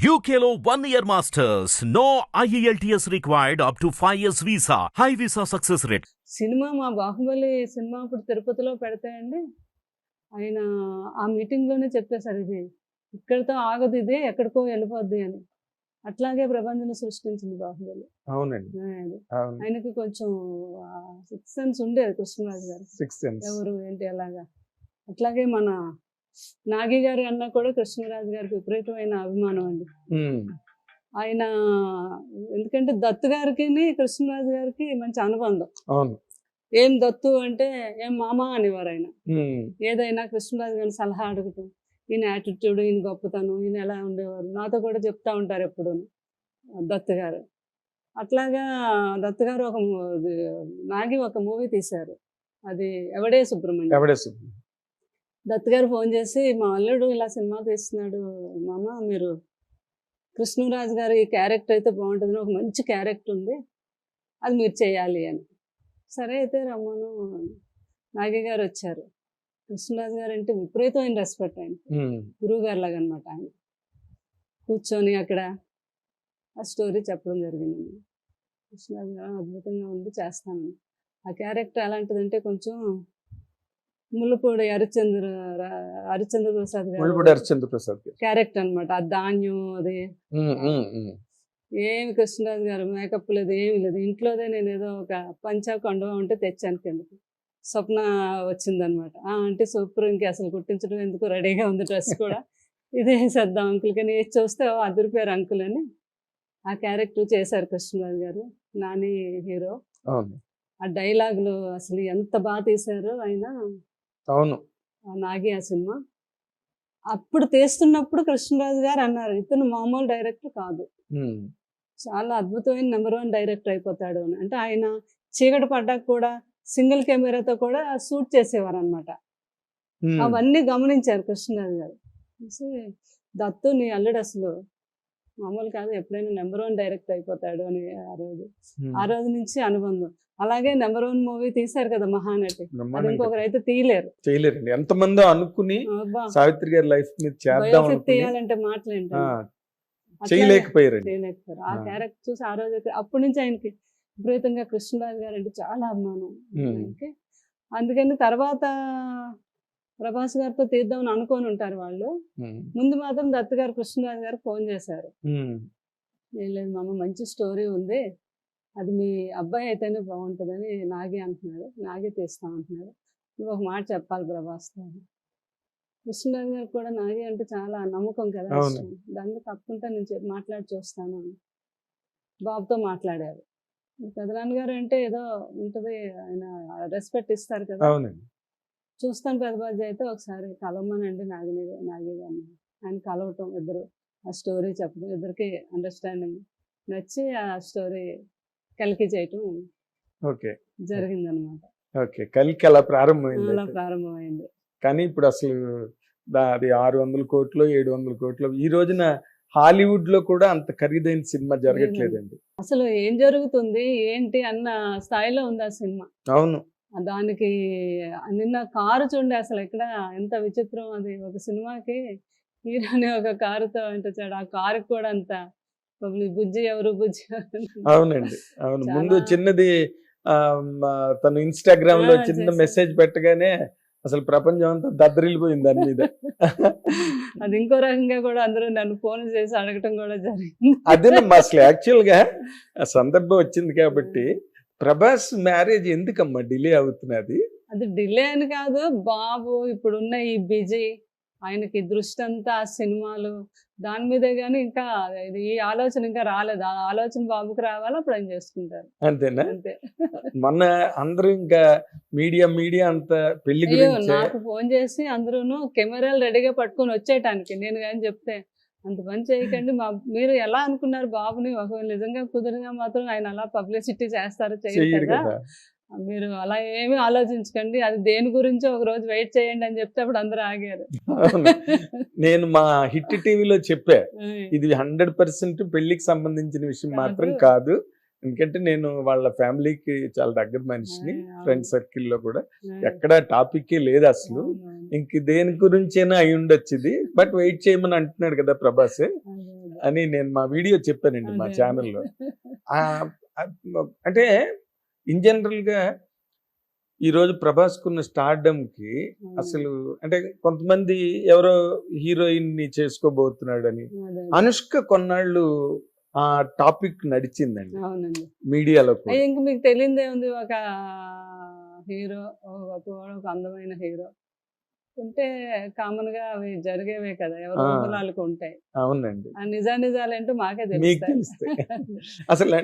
One year masters. No E IELTS required up to 5 years visa. High visa success rate. Cinema మా Baahubali cinema ఇప్పుడు తిరుపతిలో పెడతాయండి. ఆయన ఆ మీటింగ్లోనే చెప్పేశారు ఇది. ఇక్కడితో ఆగదు ఇది ఎక్కడికో వెళ్ళిపోద్ది అని. అట్లాగే ప్రపంచం సృష్టించింది బాహుబలి. అవునండి. ఆయనకి కొంచెం సిక్స్ సెన్స్ ఉండేది కృష్ణరాజు గారు సిక్స్ సెన్స్ ఎవరు ఏంటి అలాగా. అట్లాగే మన నాగి గారి అన్న కూడా కృష్ణరాజు గారికి విపరీతమైన అభిమానం అండి. ఆయన ఎందుకంటే దత్తు గారికి కృష్ణరాజు గారికి మంచి అనుబంధం. అవును. ఏం దత్తు అంటే ఏం మామ అనేవారు ఆయన. ఏదైనా కృష్ణరాజు గారిని సలహా అడుగుతాం ఈయన యాటిట్యూడ్ ఈయన గొప్పతనం ఈయన ఎలా ఉండేవారు నాతో కూడా చెప్తా ఉంటారు ఎప్పుడు దత్తు గారు. అట్లాగా దత్తు గారు ఒక నాగి ఒక మూవీ తీశారు. అది ఎవడే సుబ్రహ్మణ్యం. దత్ గారు ఫోన్ చేసి మా అల్లుడు ఇలా సినిమా తీస్తున్నాడు మామ మీరు కృష్ణరాజు గారి ఈ క్యారెక్టర్ అయితే బాగుంటుంది ఒక మంచి క్యారెక్టర్ ఉంది అది మీరు చేయాలి అని. సరే అయితే రమ్మను నాగి గారు వచ్చారు. కృష్ణరాజు గారు అంటే విపరీతమైన రెస్పెక్ట్ ఆయన. గురువు గారు లాగా అనమాట ఆయన. కూర్చొని అక్కడ ఆ స్టోరీ చెప్పడం జరిగింది. కృష్ణరాజు గారు అద్భుతంగా ఉంది చేస్తాను. ఆ క్యారెక్టర్ ఎలాంటిదంటే కొంచెం ముళ్ళపూడి హరిచంద్ర హరిచంద్ర ప్రసాద్ ముళ్ళపూడి హరిచంద్ర ప్రసాద్ క్యారెక్టర్ అనమాట ఆ ధాన్యం అది. ఏమి కృష్ణరాజు గారు మేకప్ లేదు ఏమి లేదు. ఇంట్లోదే నేను ఏదో ఒక పంచా కొండవ ఉంటే తెచ్చాను కిందకి. స్వప్న వచ్చిందనమాట ఆ అంటే సూపర్ ఇంక అసలు కుట్టించడం ఎందుకు రెడీగా ఉంది డ్రెస్ కూడా? ఇదే వేసేద్దాం అంకుల్ కానీ ఏది చూస్తే అదిరిపోయారు అంకుల్ అని ఆ క్యారెక్టర్ చేశారు కృష్ణరాజు గారు నాని హీరో. ఆ డైలాగులు అసలు ఎంత బాగా తీశారో ఆయన అవును. ఆ నాగి ఆ సినిమా. అప్పుడు తీస్తున్నప్పుడు కృష్ణరాజు గారు అన్నారు ఇతను మామూలు డైరెక్టర్ కాదు. చాలా అద్భుతమైన నెంబర్ వన్ డైరెక్టర్ అయిపోతాడు అని. అంటే ఆయన చీకటి పడ్డాక కూడా సింగిల్ కెమెరాతో కూడా షూట్ చేసేవారు అనమాట. అవన్నీ గమనించారు కృష్ణరాజు గారు. దత్తు నీ అల్లుడు అసలు మామూలు కాదు ఎప్పుడైనా నెంబర్ వన్ డైరెక్టర్ అయిపోతాడు అని ఆ రోజు. ఆ రోజు నుంచి అనుబంధం. అలాగే నెంబర్ వన్ మూవీ తీశారు కదా మహానటి ఇంకొకరు అయితే తీయలేరు. చేయలేరండి ఎంతమందో అనుకుని సావిత్రి గారి లైఫ్ మీద చేద్దాం తీయాలంటే మాటలేంటి అట్లాగే- చేయలేకపోయారండి. చేయలేకపోయారు. ఆ. క్యారెక్టర్ చూసి ఆ రోజు అప్పటి నుంచి ఆయనకి విపరీతంగా కృష్ణరాజు గారు అంటే చాలా అభిమానం. అందుకని తర్వాత ప్రభాస్ గారితో తీద్దామని అనుకొని ఉంటారు వాళ్ళు. ముందు మాత్రం దత్ గారు కృష్ణరాజు గారు ఫోన్ చేశారు. ఏం లేదు మామ మంచి స్టోరీ ఉంది. అది మీ అబ్బాయి అయితేనే బాగుంటుందని నాగి అంటున్నాడు. నాగి తీస్తాం అంటున్నాడు. నువ్వు ఒక మాట చెప్పాలి ప్రభాస్తో అని. కృష్ణరాజు గారికి కూడా నాగి అంటే చాలా నమ్మకం కదా. దాన్ని తప్పకుండా నేను మాట్లాడి చూస్తాను అని బాబుతో మాట్లాడారు. పెదనాన్న గారు అంటే ఏదో ఉంటుంది ఆయన రెస్పెక్ట్ ఇస్తారు కదా. చూస్తాను పెద్దబాజీ అయితే ఒకసారి కలవమనండి నాగిని నాగి గారిని. ఆయన కలవటం ఇద్దరు ఆ స్టోరీ చెప్పడం ఇద్దరికి అండర్స్టాండింగ్ నచ్చి ఆ స్టోరీ కలికి చేయటం ఓకే. జరిగిందనమాట. ఓకే. కలికి అలా ప్రారంభమైంది అలా. ప్రారంభమైంది. కానీ ఇప్పుడు అసలు అది ఆరు వందల కోట్లు ఏడు వందల కోట్లు. ఈ రోజున హాలీవుడ్లో కూడా అంత ఖరీదైన సినిమా జరగట్లేదండి. అసలు ఏం జరుగుతుంది ఏంటి అన్న స్థాయిలో ఉంది ఆ సినిమా. అవును. దానికి నిన్న కారు చూడండి అసలు ఎక్కడ ఎంత విచిత్రం అది. ఒక సినిమాకి హీరోని ఒక కారుతో అంటే చూడు ఆ కారుకి కూడా అంత బుజ్జి ఎవరు? బుజ్జి? అవునండి. అవును. ముందు చిన్నది తను ఇన్స్టాగ్రామ్లో చిన్న. మెసేజ్ పెట్టగానే అసలు ప్రపంచం అంతా దద్దరిల్లిపోయింది దాని మీద. అది ఇంకో రకంగా కూడా అందరూ నన్ను ఫోన్ చేసి అడగటం కూడా జరిగింది. అదేనమ్మా అసలు యాక్చువల్గా సందర్భం వచ్చింది కాబట్టి ప్రభాస్ మ్యారేజ్ ఎందుకమ్మా డిలే అవుతున్నది అది? డిలే అని కాదు. బాబు ఇప్పుడున్న ఈ బిజీ ఆయనకి దృష్టి అంతా సినిమాలు. దాని మీదే కానీ ఇంకా ఇది ఈ ఆలోచన ఇంకా రాలేదు. ఆ ఆలోచన బాబుకి రావాలి? అప్పుడు ఆయన చేసుకుంటారు. అంతేనా? అంతే. మొన్న అందరూ ఇంకా మీడియా మీడియా అంత పెళ్ళి అయ్యో గురించి నాకు ఫోన్ చేసి అందరూను కెమెరాలు రెడీగా పట్టుకొని వచ్చేయటానికి. నేను కానీ చెప్తే అంత పని చేయకండి. మా మీరు ఎలా అనుకున్నారు బాబుని? ఒకవేళ నిజంగా కుదిరినా మాత్రం ఆయన అలా పబ్లిసిటీ చేస్తారు చేయరు కదా. మీరు అలా ఏమీ ఆలోచించకండి. అది దేని గురించో ఒక రోజు వెయిట్ చేయండి అని చెప్తే అప్పుడు అందరూ ఆగారు. నేను మా హిట్ టీవీలో చెప్పా ఇది హండ్రెడ్ పర్సెంట్ పెళ్ళికి సంబంధించిన విషయం మాత్రం కాదు. ఎందుకంటే నేను వాళ్ళ ఫ్యామిలీకి చాలా దగ్గర మనిషిని ఫ్రెండ్ సర్కిల్లో కూడా. ఎక్కడ టాపిక్ లేదు అసలు. ఇంక దేని గురించైనా అయి ఉండొచ్చు ఇది. బట్ వెయిట్ చేయమని అంటున్నాడు కదా ప్రభాస్. అని నేను మా వీడియో చెప్పానండి మా. ఛానల్లో. అంటే ఇన్ జనరల్గా ఈ రోజు ప్రభాస్ కున్న స్టార్డమ్కి అసలు అంటే కొంతమంది ఎవరో హీరోయిన్ని చేసుకోబోతున్నాడని. అనుష్క కొన్నాళ్ళు ఆ టాపిక్ నడిచిందండి. మీడియాలో ఇంక మీకు తెలియదే ఉంది ఒక హీరో ఒక అందమైన హీరో. ఉంటే కామన్గా అవి జరిగేవే కదా. ఎవరు ఆ. ఊహలాలకు ఉంటాయి. అవునండి. ఆ నిజా నిజాలేంటో మాకే మీకు తెలుస్తాయి. అసలు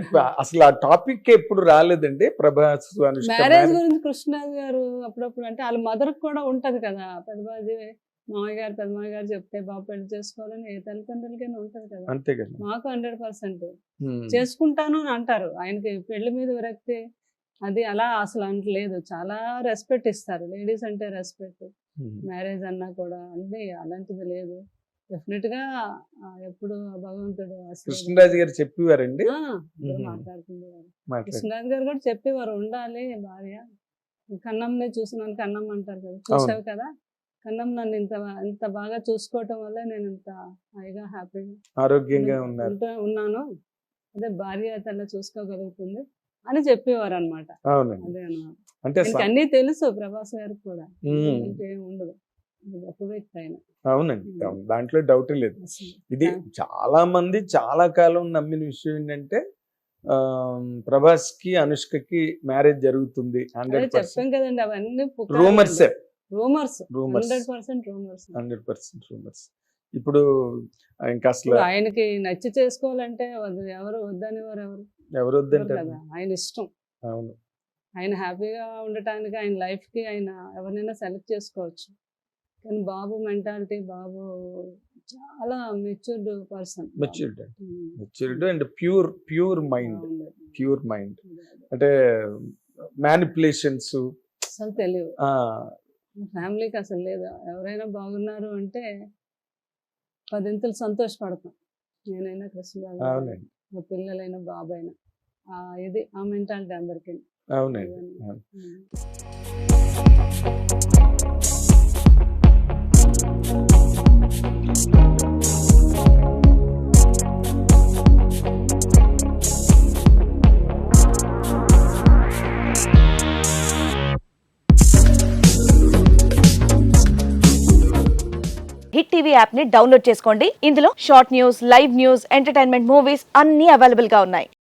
అసలు ఆ టాపిక్ ఎప్పుడు రాలేదండి? ప్రభాస్ మ్యారేజ్. గురించి కృష్ణరాజు గారు అప్పుడప్పుడు అంటే వాళ్ళ మదర్ కూడా ఉంటది కదా. పెద్దబాజీ మామయ్య గారు పెద్దమాయ గారు చెప్తే బాబు పెళ్ళి చేసుకోవాలని ఏ తల్లిదండ్రులకైనా ఉంటది కదా. అంతే కదా. మాకు హండ్రెడ్ పర్సెంట్. చేసుకుంటాను అని అంటారు. ఆయనకి పెళ్ళి మీద విరక్తి అది అలా అసలు అంటలేదు. చాలా రెస్పెక్ట్ ఇస్తారు. లేడీస్ అంటే రెస్పెక్ట్. మ్యారేజ్ అన్నా కూడా అన్ని అలాంటిది లేదు. డెఫినెట్గా ఎప్పుడు భగవంతుడు కృష్ణరాజు గారు చెప్పేవారండి. మాట్లాడుతుండేవారు. మాట్లాడు. కృష్ణరాజు గారు కూడా చెప్పేవారు ఉండాలి భార్య. కన్నంనే చూసినాను కన్నం అంటారు కదా. చూసావు కదా? కన్నం నన్ను ఇంత ఇంత బాగా చూసుకోవటం వల్ల నేను ఇంత హాయిగా హ్యాపీగా ఆరోగ్యంగా ఉన్నాను. అదే భార్య తన చూసుకోగలుగుతుంది అని చెప్పేవారు అనమాట అదే అన్నమాట. అంటే అన్నీ తెలుసు ప్రభాస్ గారికి కూడా. ఉండదు. అవునండి. దాంట్లో డౌట్ లేదు. ఇది. చాలా మంది చాలా కాలం నమ్మిన విషయం ఏంటంటే ఆ, ప్రభాస్కి అనుష్కకి మ్యారేజ్ జరుగుతుంది హండ్రెడ్ చెప్పాం కదండి అవన్నీ rumours. Rumours. Rumours. Hundred percent rumours. ఇప్పుడు ఇంకా అసలు ఆయనకి నచ్చి చేసుకోవాలంటే ఎవరు వద్దని వారు ఎవరు? ఎవరు వద్దంటారు? కదా? ఆయన ఇష్టం. అవును. ఆయన హ్యాపీగా ఉండటానికి ఆయన లైఫ్కి ఆయన ఎవరినైనా సెలెక్ట్ చేసుకోవచ్చు. కానీ బాబు మెంటాలిటీ బాబు చాలా matured person. Matured. Matured and pure pure mind. Pure mind. అంటే మ్యానిపులేషన్స్ అసలు తెలియదు. ఫ్యామిలీకి అసలు లేదు. ఎవరైనా బాగున్నారు అంటే పదింతలు సంతోషపడతాం. నేనైనా అవునండి. మా పిల్లలైనా బాబైనా ఆ ఇది ఆ మెంటాలిటీ అందరికీ. అవునండి. అవును. హిట్ టీవీ యాప్ని డౌన్లోడ్ చేసుకోండి. ఇందులో short news live news entertainment movies అన్ని అవైలబుల్గా ఉన్నాయి.